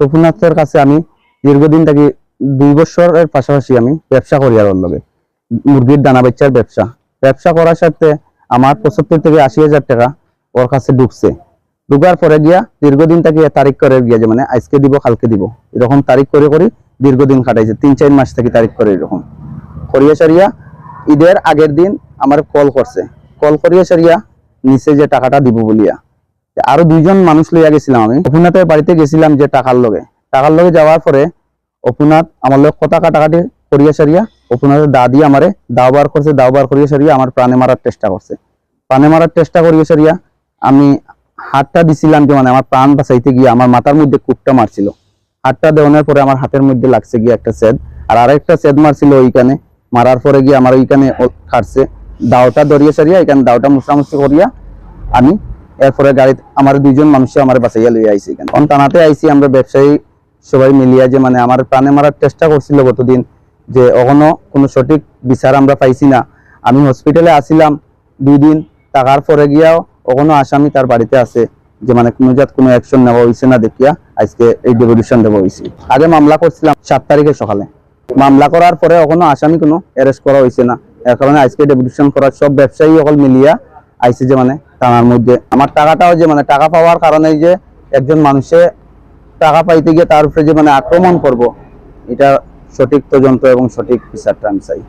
তপুনাথের কাছে আমি দীর্ঘদিন থাকি, দুই বছরের পাশাপাশি আমি ব্যবসা করি আর লগে মুরগির দানা বাচ্চার ব্যবসা। ব্যবসা করার সাথে আমার পঁচাত্তর থেকে আশি হাজার টাকা ওর কাছে ঢুকছে ঢুকার পরে গিয়া দীর্ঘদিন থেকে তারিখ করে গিয়া যে মানে আজকে দিব, কালকে দিব। এরকম তারিখ করে করি দীর্ঘদিন কাটাইছে তিন চার মাস থেকে তারিখ করে এরকম। করিয়া সারিয়া ঈদের আগের দিন আমার কল করছে। কল করিয়া সারিয়া নিচে যে টাকাটা দিব বলিয়া। আরও দুইজন মানুষ লইয়া গেছিলাম আমি। অপুনাথের বাড়িতে গেছিলাম যে টাকার লগে। টাকার লগে যাওয়ার পরে অপুনাথ আমার লোক কথা কাটাকাটি করিয়া সারিয়া অপুনাথের দা দিয়ে আমারে দাও বার করছে, দাও বার করিয়া সারিয়া আমার প্রাণে মারার চেষ্টা করছে। প্রাণে মারার চেষ্টা করিয়া সারিয়া আমি হাতটা দিছিলাম যে মানে আমার প্রাণ বাঁচাইতে গিয়ে আমার মাথার মধ্যে কুটটা মারছিল। হাতটা দেওয়ানোর পরে আমার হাতের মধ্যে লাগছে গিয়ে একটা সেদ। আর আরেকটা সেদ মারছিল ওইখানে। মারার পরে গিয়ে আমার ওইখানে কাটছে দাওটা ধরিয়ে সারিয়া এখানে দাওটা মুসরামুসি করিয়া আমি এরপরে গাড়িতে আমার দুইজন মানুষ আমার বাঁচাইয়া লইয়া আইছি এখানে। তখন টানাতে আইছি, আমরা ব্যবসায়ী সবাই মিলিয়া যে মানে আমার প্রাণে মারার চেষ্টা করছিল গতদিন যে এখনও কোনো সঠিক বিচার আমরা পাইছি না। আমি হসপিটালে আসিলাম দুই দিন টাকার পরে গিয়াও এখনও আসামি তার বাড়িতে আছে যে মানে কোনো জাত কোনো অ্যাকশন নেওয়া হয়েছে না দেখিয়া আজকে এই ডেপুটেশন দেওয়া হয়েছে আগে মামলা করছিলাম সাত তারিখে সকালে। মামলা করার পরে এখনও আসামি কোনো অ্যারেস্ট করা হয়েছে না। এর কারণে আজকে ডেপুটেশন করার সব ব্যবসায়ী অকল মিলিয়া আইছে যে মানে থানার মধ্যে। আমার টাকাটাও যে মানে টাকা পাওয়ার কারণে যে একজন মানুষে টাকা পাইতে গিয়ে তার উপরে যে মানে আক্রমণ করব, এটা সঠিক তদন্ত এবং সঠিক বিচারটা আমি চাই।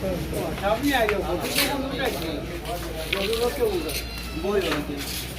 Tá, minha aí, eu vou. Eu vou que eu uso. Boa, eu não tenho.